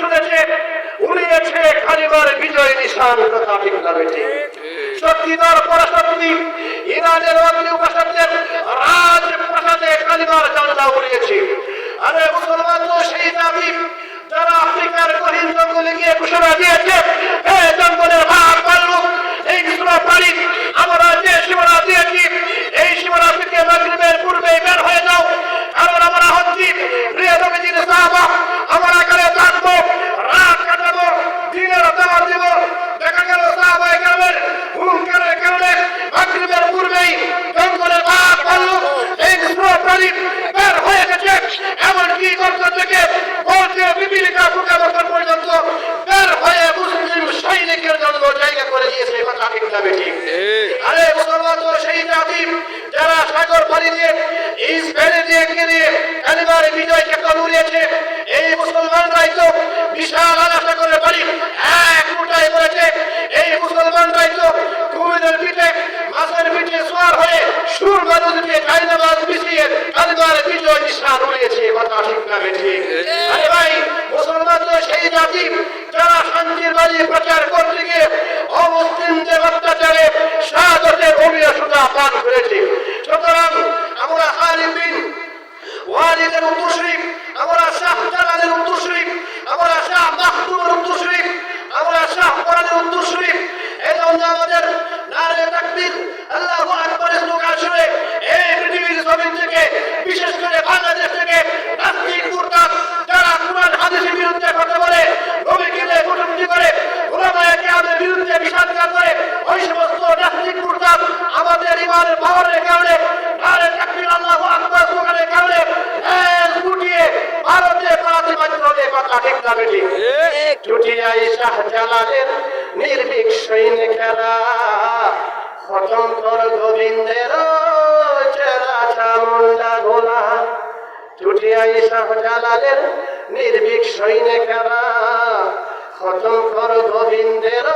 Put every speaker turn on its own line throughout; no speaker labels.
শুনেছে, উড়িয়েছে খালিবার বিজয় নিশান, কথা ঠিক না সত্যিকার পরাশক্তি, ইরানের অগ্নি উপাসকদের রাজ প্রাসাদে কালিমার জানলা উড়িয়েছে। আরে মুসলমান তো সেই জাতি যারা আফ্রিকার গহীন জঙ্গলে গিয়ে ঘোষণা দিয়েছে হে জঙ্গলের ভাগ পাল্লুক এই সীমা পারি আমরা যে সীমানা দিয়েছি এই সীমানা থেকে মাগরিবের পূর্বে বের হয়ে যাও কারণ আমরা হচ্ছি প্রিয় নবীজির সাহাবা আমরা এখানে থাকব রাত কাটাবো দিনের দাওয়াত দিব দেখা গেল সাহাবা গ্রামের হুঙ্কারের কারণে মাগরিবের পূর্বেই জঙ্গলের ভাগ পাল্লুক এই সীমা পারি বের হয়ে গেছে এমন কি করতে থেকে বলছে বিবিলিকা ফুটা বছর পর্যন্ত বের হয়ে মুসলিম সৈনিকের জন্য জায়গা করে দিয়েছে এই কথা ঠিক না বেঠিক আরে মুসলমান তো সেই জাতি যারা সাগর পাড়ি দিয়ে ইসরায়েলে দিয়ে গিয়ে কালিমার বিজয় কেতন উড়িয়েছে এই মুসলমানরাই তো বিশাল আলা সাগরের বাড়ি এক মুঠায় করেছে এই মুসলমানরাই তো কুমিরের পিঠে মাছের পিঠে সোয়ার হয়ে সুর মানুষ দিয়ে জায়নামাজ বিছিয়ে কালিমার বিজয় নিশান উড়িয়েছে এ কথা ঠিক না বেঠিক আরে ভাই মুসলমান তো সেই জাতি যারা প্রচার করতে গিয়ে অমুসলিমদের অত্যাচারে শাহাদতের অমীয় সুতা পান করেছে। সুতরাং আমরা আলিমিন ওয়ালিদের উত্তর শরীফ আমরা শাহ জালালের উত্তর শরীফ আমরা শাহ মাহতুমের উত্তর শরীফ আমরা শাহ কোরআনের উত্তর শরীফ এই জন্য আমাদের নারে তাকবীর আল্লাহু আকবার স্লোগান শুনে এই পৃথিবীর জমিন থেকে বিশেষ করে বাংলাদেশ থেকে নাস্তিক মুরতাদ যারা কোরআন হাদিসের বিরুদ্ধে কথা বলে নবীকে নিয়ে কটূক্তি করে ওলামায়ে কেরামের বিরুদ্ধে বিষাদগার করে ওই সমস্ত নাস্তিক মুরতাদ আমাদের ইমানের পাওয়ারের কারণে নারে তাকবীর আল্লাহু আকবার স্লোগানের কারণে গুটিয়ে ভারতে পালাতে বাধ্য হলে কথা ঠিক না বেঠিক। চুটিয়াই শাহজালালের নির্ভীক সৈনিকেরা খতম কর গোবিন্দের চেলা চামুন্ডা গোলা চুটিয়াই শাহজালালের নির্ভীক সৈনিকেরা খতম কর গোবিন্দের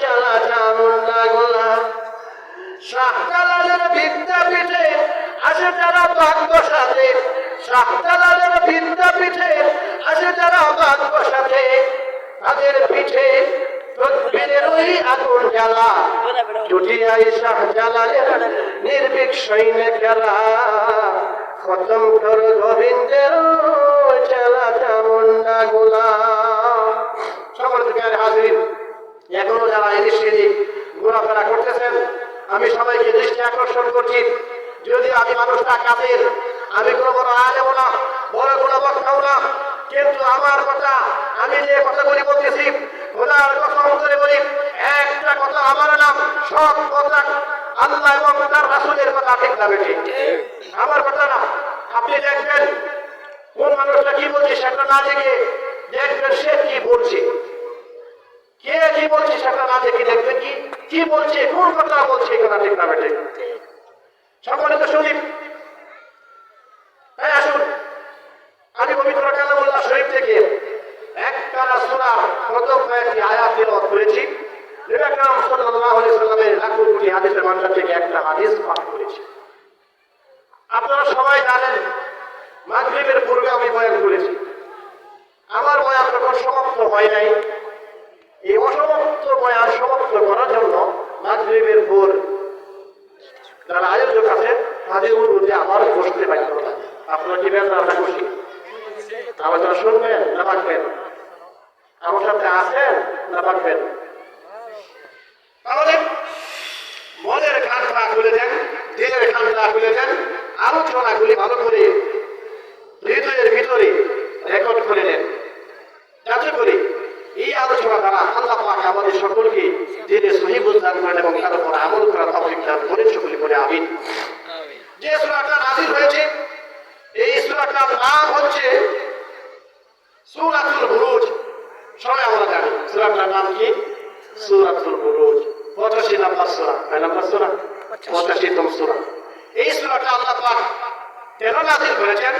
চেলা চামুন্ডা গোলা। শাহজালালের বিদ্যাপীঠে আসে যারা বাঘ বসাতে শাহজালালের বিদ্যাপীঠে আসে যারা বাঘ বসাতে তাদের পিঠে আগুন জ্বালা। নির্ভীক সৈনিকেরা খতম কর গোবিন্দের চালা চামুন্ডা গোলা। সকল হাজির। এখনও যারা এদিক সেদিক ঘোরাফেরা করতেছেন, আমি সবাইকে দৃষ্টি আকর্ষণ করছি। যদি আমি মানুষটা কাদের আমি কোনো বড় আলেও না, বড় কোনো বক্তাও না। কিন্তু আমার কথা, আমি যে কথাগুলি বলতেছি খোদার কথা করে বলি, একটা কথা আমার নাম, সব কথা আল্লাহ এবং তার রাসুলের কথা ঠিক না বেঠি। আমার কথা না, আপনি দেখবেন কোন মানুষটা কি বলছে সেটা না দেখে দেখবেন সে কি বলছে। কে কি বলছে সেটা না দেখে দেখবে কি? কি বলছে, কোন কথা বলছে কথা ঠিক না বেটে সকলে তো শুনি হ্যাঁ আসুন। আমি পবিত্র কালামুল্লাহ শরীফ থেকে একটা সুরা প্রথম কয়েকটি আয়াত তিলাওয়াত করেছি। নবী সাল্লাল্লাহু আলাইহি সাল্লামের লাখো কোটি হাদিসের মানটা থেকে একটা হাদিস পাঠ করেছি। আপনারা সবাই জানেন, মাগরিবের পূর্বে আমি বয়ান করেছি। আমার বয়ান যখন সমাপ্ত হয় নাই। এই অসমাপ্ত বয়ান সমাপ্ত করার জন্য মাগরিবের পর যারা আয়োজক আছে, তাদের অনুরোধে আবার বসতে বাধ্য আপনারা কি বেতন আমরা খুশি? আলোচনা শুনবেন না থাকবেন? আমার সাথে আছেন না থাকবেন? তাহলে মনের খানটা খুলে দেন, দিলের খানটা খুলে দেন, আলোচনাগুলি ভালো করে হৃদয়ের ভিতরে রেকর্ড করে নেন যাতে করে এই আলোচনা দ্বারা আল্লাহ পাক আমাদের সকলকে দিনে বুঝদান করেন এবং তার উপর আমল করা তৌফিক দান করেন সকলে করে আমিন। যে সূরাটা নাযিল হয়েছে, এই সূরাটার নাম হচ্ছে সূরাতুল বুরুজ। সবাই আমরা জানি, সূরাটার নাম কি? সূরাতুল বুরুজ। পঁচাশি নাম্বার সূরা, কয় নাম্বার সূরা? সূরা। এই সূরাটা আল্লাহ পাক কেন নাযিল করেছেন?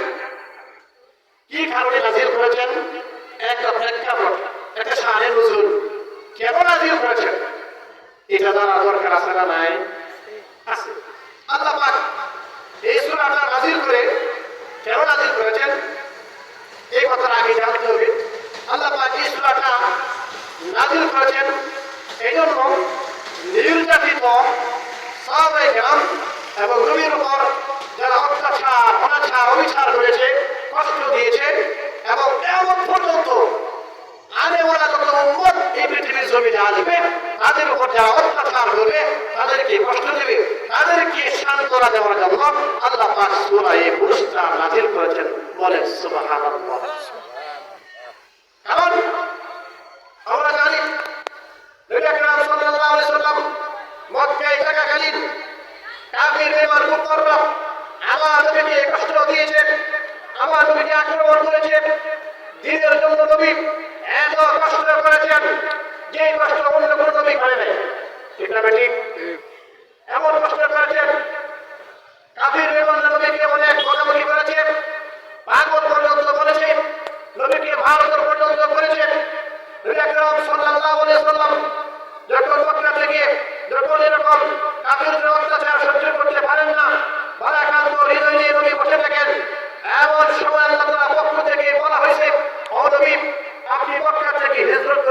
কি কারণে নাজিল করেছেন? এটা জানার দরকার আছে না নাই? আছে। আল্লাহ পাক এই সুরাটা নাজিল করে, কেন নাজিল করেছেন? এই কথার আগে জানতে হবে। আল্লাহ পাক এই সুরাটা নাজিল করেছেন এই জন্য নির্যাতিত সাহাবাই গ্রাম এবং নবীর উপর যারা অত্যাচার, অনাচার, অবিচার করেছে, কষ্ট দিয়েছে এবং এমন পর্যন্ত ওরা যত এই পৃথিবীর জমিনে আসবে, তাদের উপর যারা অত্যাচার করবে, তাদেরকে কষ্ট দেবে, তাদেরকে সান্ত্বনা দেওয়ার জন্য আল্লাহ পাক সূরা এই পুরস্কার নাজিল করেছেন। বলেন, সুবহানাল্লাহ। কারণ আমরা জানি, নবী আকরাম সাল্লাল্লাহু আলাইহি সাল্লাম মক্কায় থাকাকালীন কাফির বেঈমান কুফাররা আমার নবীকে কষ্ট দিয়েছে, আমার নবীকে আক্রমণ করেছে। দিনের জন্য নবী এত কষ্ট করেছেন যে কষ্ট অন্য কোনো নবী করে নাই। ঠিক না বেঠিক? এমন কষ্ট করেছেন, কাফির বেঈমান নবীকে অনেক বকাবকি করেছে পাগল পর্যন্ত বলেছে, নবীকে ভারতের পর্যন্ত করেছে। সাল্লাল্লাহু আলাইহি সাল্লাম যখন মক্কা থেকে যখন এরকম কাফিরদের অত্যাচার সহ্য করতে পারেন না, বারাকান্ত হৃদয় নিয়ে নবী বসে থাকেন, এমন সময় আল্লাহ তাআলা পক্ষ থেকে বলা হয়েছে ও নবী আপনি মক্কা থেকে হিজরত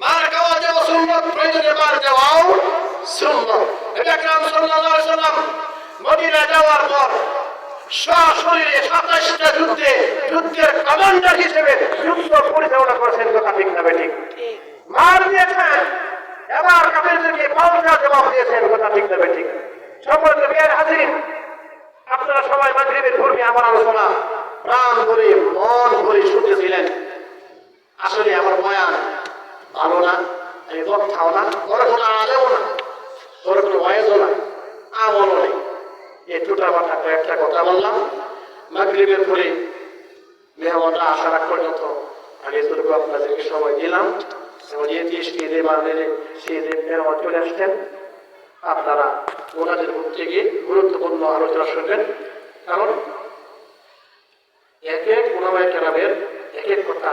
মার খাওয়া দেওয়া সুন্নত প্রয়োজনে মার দেওয়াও সুন্নত। এটা কাম সাল্লাল্লাহু আলাইহি সাল্লাম মদিনা যাওয়ার পর সশরীরে সাতাশটা যুদ্ধে যুদ্ধের কমান্ডার হিসেবে যুদ্ধ পরিচালনা করেছেন কথা ঠিক না বেঠিক? মার দিয়েছেন এবার কাফেরদেরকে পাল্টা জবাব দিয়েছেন কথা ঠিক না বেঠিক। সম্পর্কে বিয়ের হাজির আপনারা সবাই মাগরিবের পূর্বে আমার আলোচনা প্রাণ করে মন করে শুনতেছিলেন। আসলে আমার বয়ান ভালো না আমি বক্তাও না বড় কোনো আলেও না বড় কোনো বয়সও না, আমলও নেই। এই টুটা মাথা কয়েকটা কথা বললাম। মাগরিবের পরে মেহমানরা আসার আগ পর্যন্ত আমি এতটুকু আপনাদেরকে সময় দিলাম। এবং যেহেতু শীতে মানে শীতে মেহমান চলে আসছেন। আপনারা ওনাদের মুখ থেকে গুরুত্বপূর্ণ আলোচনা শুনবেন কারণ এক এক ওনামায় কেরামের এক এক কথা